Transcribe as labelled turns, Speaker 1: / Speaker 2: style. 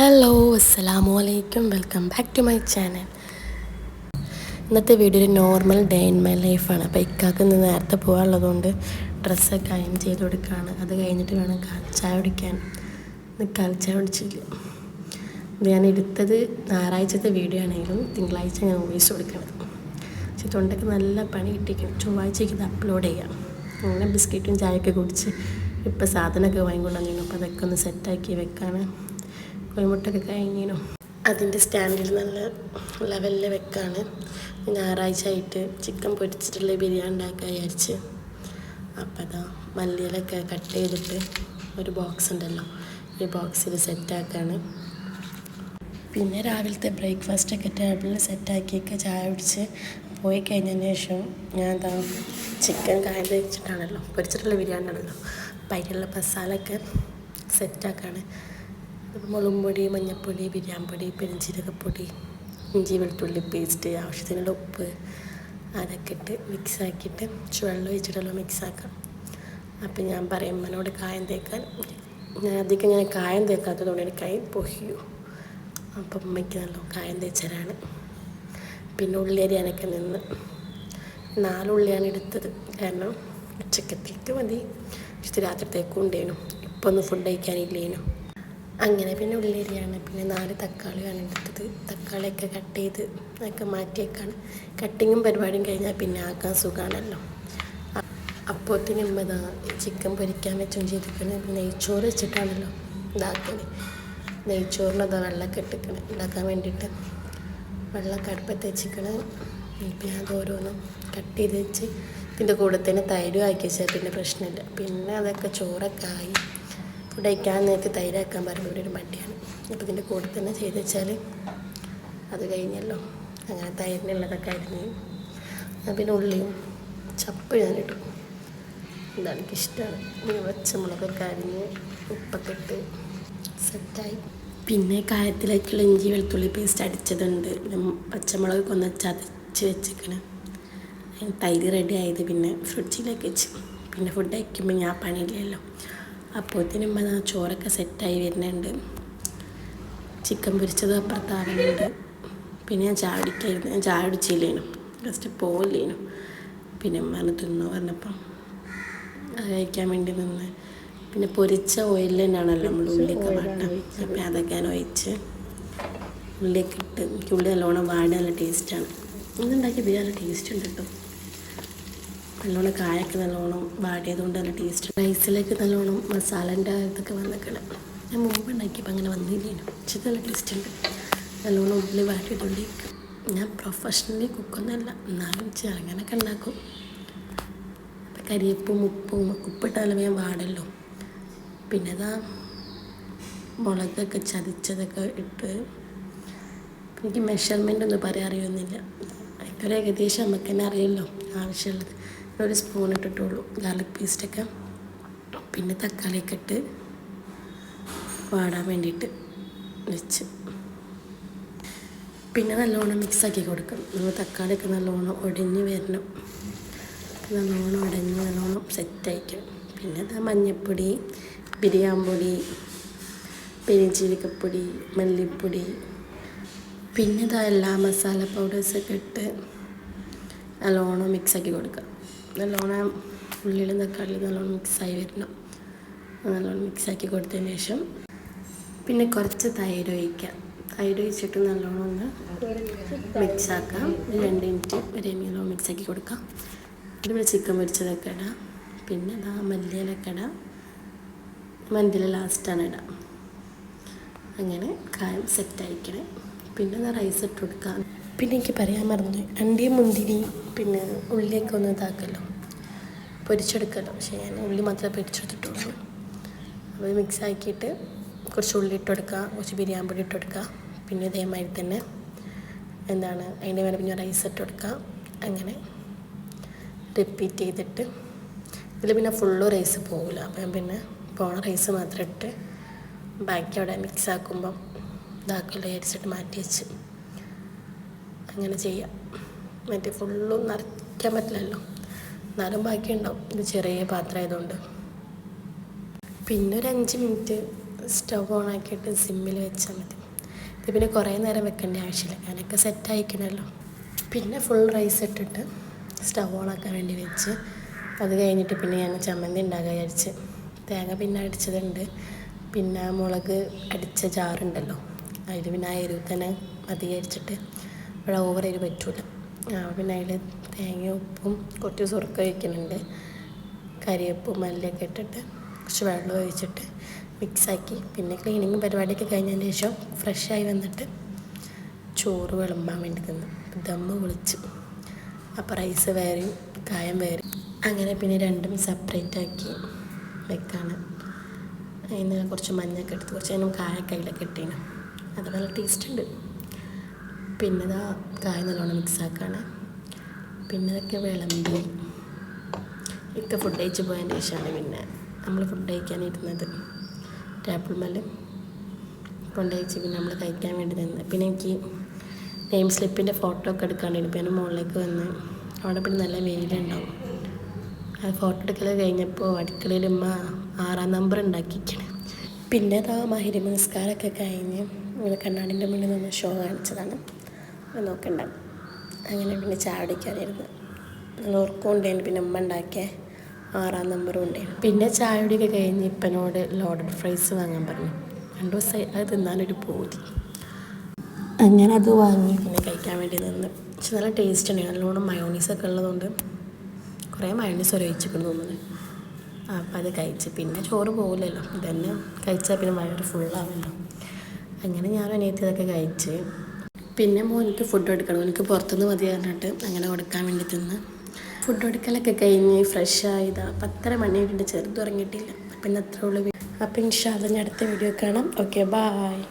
Speaker 1: Hello അസ്സലാമു അലൈക്കും welcome back to my channel ഇന്നത്തെ വീഡിയോ ഒരു നോർമൽ ഡേ ഇൻ മൈ ലൈഫാണ് അപ്പോൾ ഇക്കാക്ക് ഇന്ന് നേരത്തെ പോകാനുള്ളതുകൊണ്ട് ഡ്രസ്സൊക്കെ അയൻ ചെയ്ത് കൊടുക്കുകയാണ് അത് കഴിഞ്ഞിട്ട് വേണം കാൽച്ചായ കുടിക്കാൻ. ഇന്ന് കാൽച്ചായ കുടിച്ചില്ല. ഇത് ഞാൻ എടുത്തത് ഞായറാഴ്ചത്തെ വീഡിയോ ആണെങ്കിലും തിങ്കളാഴ്ച ഞാൻ വോയിസ് കൊടുക്കണത് പക്ഷെ തൊണ്ടയ്ക്ക് നല്ല പണി കിട്ടിയിരിക്കണം ചൊവ്വാഴ്ചയ്ക്ക് ഇത് അപ്ലോഡ് ചെയ്യാം. അങ്ങനെ ബിസ്ക്കറ്റും ചായയൊക്കെ കുടിച്ച് ഇപ്പോൾ സാധനമൊക്കെ വാങ്ങിക്കൊണ്ടാണ് അപ്പോൾ അതൊക്കെ ഒന്ന് സെറ്റാക്കി വെക്കാണ്. കോഴിമുട്ടൊക്കെ കഴിഞ്ഞു അതിന്റെ സ്റ്റാൻഡിൽ നല്ല ലെവലിൽ വെക്കാണ്. ഞായറാഴ്ച ആയിട്ട് ചിക്കൻ പൊരിച്ചിട്ടുള്ള ബിരിയാണി ഉണ്ടാക്കാൻ വിചാരിച്ച്. അപ്പം അതാ മല്ലിയിലൊക്കെ കട്ട് ചെയ്തിട്ട് ഒരു ബോക്സ് ഉണ്ടല്ലോ ഈ ബോക്സിൽ സെറ്റാക്കാണ്. പിന്നെ രാവിലത്തെ ബ്രേക്ക്ഫാസ്റ്റൊക്കെ ടേബിളിൽ സെറ്റാക്കിയൊക്കെ ചായ കുടിച്ച് പോയി കഴിഞ്ഞതിന് ശേഷം ഞാൻ എന്താ ചിക്കൻ കായ വെച്ചിട്ടാണല്ലോ പൊരിച്ചിട്ടുള്ള ബിരിയാണി ആണല്ലോ അപ്പം അതിനുള്ള മസാലയൊക്കെ സെറ്റാക്കാണ്. മുളകും പൊടി മഞ്ഞൾപ്പൊടി ബിരിയാണിപ്പൊടി പെരിഞ്ചീരകപ്പൊടി ഇഞ്ചി വെളുത്തുള്ളി പേസ്റ്റ് ആവശ്യത്തിനുള്ള ഉപ്പ് അതൊക്കെ ഇട്ട് മിക്സ് ആക്കിയിട്ട് വെള്ളം ഒഴിച്ചിട്ടുള്ള മിക്സ് ആക്കാം. അപ്പം ഞാൻ പറയും അമ്മനോട് കായം തേക്കാൻ ഞാൻ അധികം ഞാൻ കായം തേക്കാത്തതുകൊണ്ട് എനിക്ക് കൈ പൊഹിയു. അപ്പം അമ്മയ്ക്ക് നല്ല കായം തേച്ചരാണ്. പിന്നെ ഉള്ളി അരിയാനൊക്കെ നിന്ന് നാലുള്ളിയാണ് എടുത്തത്. കാരണം ഉച്ചക്കത്തേക്ക് മതി. പക്ഷേ രാത്രിത്തേക്കും ഉണ്ടേനു. ഇപ്പം ഫുഡ് കഴിക്കാനില്ലേനു. അങ്ങനെ പിന്നെ ഉള്ളരിയാണ്. പിന്നെ നാല് തക്കാളിയാണ് എടുത്തത്. തക്കാളിയൊക്കെ കട്ട് ചെയ്ത് ഒക്കെ മാറ്റിയേക്കാണ്. കട്ടിങ്ങും പരിപാടിയും കഴിഞ്ഞാൽ പിന്നെ ആക്കാൻ സുഖമാണല്ലോ അപ്പോത്തിന് ഇമ്മതാ ചിക്കൻ പൊരിക്കാൻ വെച്ചും ചെയ്തിരിക്കണേ. നെയ്ച്ചോറ് വെച്ചിട്ടാണല്ലോ ഇതാക്കണേ നെയ്ച്ചോറിനതാ വെള്ളമൊക്കെ ഇട്ടിക്കണേ. ഉണ്ടാക്കാൻ വേണ്ടിയിട്ട് വെള്ളമൊക്കെ അടുപ്പത്ത് വെച്ചിക്കണേ. പിന്നെ അത് ഓരോന്നും കട്ട് ചെയ്ത് വെച്ച് ഇതിന്റെ കൂടെ തന്നെ തൈരും ആക്കി വെച്ചാൽ പിന്നെ പ്രശ്നമില്ല. പിന്നെ അതൊക്കെ ചോറൊക്കെ ആയി. കഴിക്കാൻ നേരത്തെ തൈരാക്കാൻ പറയുമ്പോൾ ഇവിടെ ഒരു മടിയാണ്. അപ്പോൾ ഇതിന്റെ കൂടെ തന്നെ ചെയ്ത് വെച്ചാൽ അത് കഴിഞ്ഞല്ലോ. അങ്ങനെ തൈരിനുള്ളതൊക്കെ ഞാൻ പിന്നെ ഉള്ളിയും ചപ്പ് ഞാൻ ഇട്ടു. ഇതാണ് എനിക്കിഷ്ടമാണ് പച്ചമുളകൊക്കെ അരിഞ്ഞ് ഉപ്പൊക്കെ ഇട്ട് സെറ്റായി. പിന്നെ കായത്തിലേക്കുള്ള ഇഞ്ചി വെളുത്തുള്ളി പേസ്റ്റ് അടിച്ചതുണ്ട്. പച്ചമുളകൊക്കെ ഒന്ന് ചതച്ച് വെച്ചിരിക്കണ്. തൈര് റെഡി ആയത് പിന്നെ ഫ്രിഡ്ജിലേക്ക് വെച്ച്. പിന്നെ ഫുഡ് കഴിക്കുമ്പോൾ ഞാൻ പണിയില്ലല്ലോ. അപ്പോഴത്തേനും ആ ചോറൊക്കെ സെറ്റായി വരുന്നുണ്ട്. ചിക്കൻ പൊരിച്ചത് അപ്പുറത്താവുന്നുണ്ട് പിന്നെ ഞാൻ ചാടിക്കായിരുന്നു ഞാൻ ചാടിച്ചില്ലേനു ജസ്റ്റ് പോവില്ലേനു. പിന്നെ അമ്മ തിന്നു പറഞ്ഞപ്പം. അത് കഴിക്കാൻ വേണ്ടി നിന്ന്. പിന്നെ പൊരിച്ച ഓയിൽ തന്നെയാണല്ലോ നമ്മൾ ഉള്ളിയൊക്കെ വാട്ടം. അപ്പം അതൊക്കെ ഞാൻ ഒഴിച്ച് ഉള്ളിയൊക്കെ ഇട്ട്. എനിക്ക് ഉള്ളി നല്ലോണം വാടി നല്ല ടേസ്റ്റാണ് ഇന്നുണ്ടാക്കിയ ബിരിയാണി ടേസ്റ്റ് ഉണ്ട് കേട്ടോ. നല്ലോണം കായൊക്കെ നല്ലോണം വാടിയതുകൊണ്ട് നല്ല ടേസ്റ്റ് റൈസിലേക്ക് നല്ലോണം മസാലന്റെ ഇതൊക്കെ വന്നിക്കണം ഞാൻ മുമ്പ് ഉണ്ടാക്കിയപ്പോൾ അങ്ങനെ വന്നില്ലേനു. പക്ഷെ നല്ല ടേസ്റ്റ് ഉണ്ട്. നല്ലോണം ഉള്ളി വാട്ടിയിട്ടുണ്ടിരിക്കും ഞാൻ പ്രൊഫഷണലി കുക്കൊന്നുമല്ല എന്നാലും ചെറുങ്ങനൊക്കെ ഉണ്ടാക്കും. അപ്പം കരിയപ്പും ഉപ്പും ഉപ്പിട്ടാലും ഞാൻ വാടല്ലോ. പിന്നെ ഇതാ മുളകൊക്കെ ചതിച്ചതൊക്കെ ഇട്ട് എനിക്ക് മെഷർമെന്റ് ഒന്നും പറയാൻ അറിയുന്നില്ല. ഒരു ഏകദേശം നമുക്ക് തന്നെ അറിയല്ലോ ആവശ്യമുള്ളത്. ഒരു സ്പൂൺ ഇട്ടിട്ടുള്ളൂ. ഗാർലിക് പേസ്റ്റൊക്കെ പിന്നെ തക്കാളിയൊക്കെ ഇട്ട് വാടാൻ വേണ്ടിയിട്ട് വെച്ച്. പിന്നെ നല്ലോണം മിക്സ് ആക്കി കൊടുക്കണം നമ്മൾ തക്കാളിയൊക്കെ നല്ലോണം ഒടിഞ്ഞ് വരണം. നല്ലോണം ഉടഞ്ഞ് നല്ലോണം സെറ്റായിരിക്കും പിന്നെ അത് മഞ്ഞൾപ്പൊടി ബിരിയാണി പൊടി പെരിഞ്ചീരകപ്പൊടി മല്ലിപ്പൊടി. പിന്നെ ഇതാ എല്ലാ മസാല പൗഡേഴ്സൊക്കെ ഇട്ട് നല്ലോണം മിക്സാക്കി കൊടുക്കുക. നല്ലോണം ഉള്ളിലും തക്കാളിയിലും നല്ലോണം മിക്സായി വരണം. നല്ലോണം മിക്സാക്കി കൊടുത്തതിന് ശേഷം പിന്നെ കുറച്ച് തൈര് ഒഴിക്കാം. തൈര് ഒഴിച്ചിട്ട് നല്ലോണം ഒന്ന് മിക്സാക്കാം രണ്ട് മിനിറ്റ് ഒരേ നല്ലോണം മിക്സാക്കി കൊടുക്കാം. പിന്നെ ചിക്കൻ പൊരിച്ചതൊക്കെ ഇടാം. പിന്നെ ഇതാ മല്ലിയിലൊക്കെ ഇടാം. മന്തിൽ ലാസ്റ്റാണ് ഇടാം. അങ്ങനെ കായം സെറ്റായിക്കണേ പിന്നെ ഒന്ന് റൈസ് ഇട്ട് കൊടുക്കാം. പിന്നെ എനിക്ക് പറയാൻ മറന്നു. അണ്ടിയും മുന്തിരി പിന്നെ ഉള്ളിയൊക്കെ ഒന്ന് ഇതാക്കല്ലോ. പൊരിച്ചെടുക്കല്ലോ. പക്ഷേ ഞാൻ ഉള്ളി മാത്രമേ പൊരിച്ചെടുത്തിട്ടുള്ളൂ. അപ്പോൾ മിക്സ് ആക്കിയിട്ട് കുറച്ച് ഉള്ളി ഇട്ട് കൊടുക്കുക. കുറച്ച് ബിരിയാണി പൊടി ഇട്ട് കൊടുക്കുക. പിന്നെ ഇതേമാതിരി തന്നെ എന്താണ് അതിന്റെ മേലെ പിന്നെ റൈസ് ഇട്ട് കൊടുക്കുക. അങ്ങനെ റിപ്പീറ്റ് ചെയ്തിട്ട് ഇതിൽ പിന്നെ ഫുള്ള് റൈസ് പോകില്ല അപ്പം പിന്നെ പോണ റൈസ് മാത്രം ഇട്ട് ബാക്കി അവിടെ മിക്സ് ആക്കുമ്പം ഇതാക്കല്ലോ അരിച്ചിട്ട് മാറ്റി വെച്ച്. അങ്ങനെ ചെയ്യാം. മറ്റേ ഫുള്ളും നിറയ്ക്കാൻ പറ്റില്ലല്ലോ. എന്നാലും ബാക്കി ഉണ്ടാവും ഇത് ചെറിയ പാത്രം ആയതുകൊണ്ട് പിന്നെ ഒരു അഞ്ച് മിനിറ്റ് സ്റ്റവ് ഓൺ ആക്കിയിട്ട് സിമ്മിൽ വെച്ചാൽ മതി. ഇത് പിന്നെ കുറേ നേരം വെക്കേണ്ട ആവശ്യമില്ല. ഞാനൊക്കെ സെറ്റ് ആയിക്കണല്ലോ. പിന്നെ ഫുൾ റൈസ് ഇട്ടിട്ട് സ്റ്റവ് ഓൺ ആക്കാൻ വേണ്ടി വെച്ച് അത് കഴിഞ്ഞിട്ട് പിന്നെ ഞാൻ ചമ്മന്തി ഉണ്ടാക്കാൻ വിചാരിച്ച്. തേങ്ങ പിന്നെ അടിച്ചതുണ്ട്. പിന്നെ മുളക് അടിച്ച ജാറുണ്ടല്ലോ. അതിൽ പിന്നെ ആ എരിവ് തന്നെ മതി വിചാരിച്ചിട്ട്. ഇവിടെ ഓവർ എരിവ് പറ്റൂല. ആ പിന്നെ അതിൽ തേങ്ങ ഉപ്പും കുറച്ച് സുറുക്ക വയ്ക്കുന്നുണ്ട് കരിയപ്പും മല്ലിയൊക്കെ ഇട്ടിട്ട് കുറച്ച് വെള്ളം ഒഴിച്ചിട്ട് മിക്സാക്കി പിന്നെ ക്ലീനിങ് പരിപാടിയൊക്കെ കഴിഞ്ഞതിന് ശേഷം ഫ്രഷായി വന്നിട്ട് ചോറ് വിളമ്പാൻ വേണ്ടി തന്നു ദമ്മ് വിളിച്ചു. അപ്പോൾ റൈസ് വേറെയും കായം വേറെ അങ്ങനെ പിന്നെ രണ്ടും സെപ്പറേറ്റ് ആക്കി വെക്കാണ്. അതിന് കുറച്ച് മഞ്ഞൊക്കെ എടുത്ത് കുറച്ച് അതിനും കായ ഇട്ടീന്. അത് നല്ല ടേസ്റ്റ് ഉണ്ട്. പിന്നെ ഇതാ കായ നല്ലോണം മിക്സ് ആക്കാണ്. പിന്നെ ഇതൊക്കെ വിളമ്പി ഇക്ക ഫുഡ് കഴിച്ച് പോയതിന് ശേഷമാണ് പിന്നെ നമ്മൾ ഫുഡ് കഴിക്കാനിരുന്നത് ടേപ്പിൾ കൊണ്ട് കൊണ്ടുവച്ച് പിന്നെ നമ്മൾ കഴിക്കാൻ വേണ്ടി നിന്ന്. പിന്നെ എനിക്ക് നെയിം സ്ലിപ്പിന്റെ ഫോട്ടോ ഒക്കെ എടുക്കാണ്ടിരുന്നു പിന്നെ മുകളിലേക്ക് വന്ന് അവിടെ പിന്നെ നല്ല വെയിലുണ്ടാവും. ആ ഫോട്ടോ എടുക്കൽ കഴിഞ്ഞപ്പോൾ അടുക്കളയിൽ ഉമ്മ ആറാം നമ്പർ ഉണ്ടാക്കിയിരിക്കണം പിന്നെ അതാ മഹിരി നമസ്കാരമൊക്കെ കഴിഞ്ഞ് ഇവിടെ കണ്ണാടിന്റെ മുന്നിൽ നിന്ന് ഷോ കാണിച്ചതാണ്. അത് നോക്കണ്ട. അങ്ങനെ പിന്നെ ചായ ഉറക്കം ഉണ്ടായിരുന്നു. പിന്നെ ഉമ്മ ഉണ്ടാക്കിയ ആറാം നമ്പറും ഉണ്ടായിരുന്നു. പിന്നെ ചായ കുടിയൊക്കെ കഴിഞ്ഞ് ഇപ്പനോട് ലോഡഡ് ഫ്രൈസ് വാങ്ങാൻ പറഞ്ഞു. രണ്ടു ദിവസമായി അത് തിന്നാനൊരു പോതി. അങ്ങനെ അത് വാങ്ങി. പിന്നെ കഴിക്കാൻ വേണ്ടി നിന്ന്. പക്ഷെ നല്ല ടേസ്റ്റ് ഉണ്ട്. നല്ലോണം മയോണീസൊക്കെ ഉള്ളതുകൊണ്ട് കുറേ മയോണീസ് ഒരു തോന്നുന്നു. അപ്പം അത് കഴിച്ച് പിന്നെ ചോറ് പോകില്ലല്ലോ ഇതന്നെ കഴിച്ചാൽ പിന്നെ വയറ് ഫുള്ളാവല്ലോ അങ്ങനെ ഞാൻ അനിയത്തി ഇതൊക്കെ കഴിച്ച് പിന്നെ മോനിക്ക് ഫുഡ് കൊടുക്കണം. എനിക്ക് പുറത്തുനിന്ന് മതി പറഞ്ഞിട്ട് അങ്ങനെ കൊടുക്കാൻ വേണ്ടി തിന്ന്. ഫുഡ് കൊടുക്കലൊക്കെ കഴിഞ്ഞ് ഫ്രഷ് ആയതാ പത്തര മണിയായിട്ടുണ്ട് ചെറുത് പിന്നെ അത്രേ ഉള്ളൂ അപ്പം ഇൻഷാല്ല അടുത്ത വീഡിയോ കാണാം. Okay bye